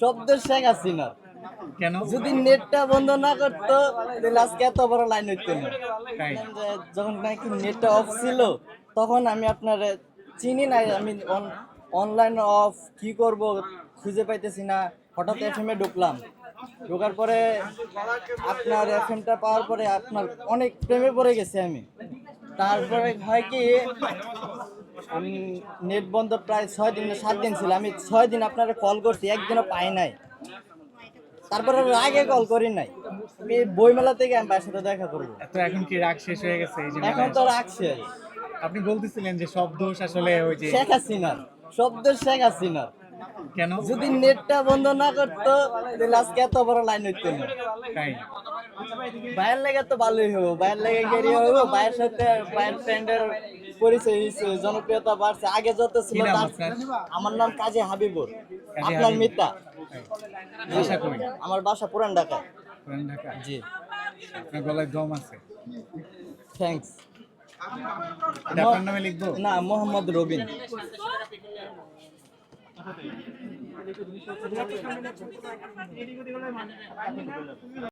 শব্দ শেখ হাসিনা। কেন? যদি নেটটা বন্ধ না করতো তাহলে আজকে এত বড় লাইন হইতো না। যখন নাকি নেটটা অফ ছিল তখন আমি আপনার চিনি নাই আমি অনলাইন অফ কি করব খুঁজে পাইতেছি না। হঠাৎ এফ এ ঢুকলাম। ঢোকার পরে আপনার এফ এমটা পাওয়ার পরে আপনার অনেক প্রেমে পড়ে গেছি আমি। তারপরে হয় কি আমি নেট বন্ধ প্রায় ছয় দিন সাত দিন ছিল। আমি ছয় দিন আপনারা কল করছি একদিনও পাই নাই। তারপরে আগে কল করি নাই। আমি বইমেলা থেকে আমি সাথে দেখা করব। তো এখন কি রাগ শেষ হয়ে গেছে এখন তো রাগ শেষ। আপনি বলতেছিলেন যে সব দোষ আসলে ওই যে শেখ হাসিনার। শব্দ শেখ হাসিনার। কেন? যদি নেটটা বন্ধ না করতো তাহলে আজকে এত বড় লাইন হইতো না। বাইরের লেগে তো ভালোই হব বাইরের লেগে গেরিয়ে হব বাইরের সাথে বাইরের ফ্রেন্ডের পরিচয় হয়েছে জনপ্রিয়তা বাড়ছে আগে যত ছিল? আমার নাম কাজী হাবিবুর। আপনার মিতা। কই? আমার বাসা পুরান ঢাকায় পুরান ঢাকা? জি। আপনার গলায় দম আছে? থ্যাঙ্কস আপনার নামে লিখব? না মোহাম্মদ রবিন।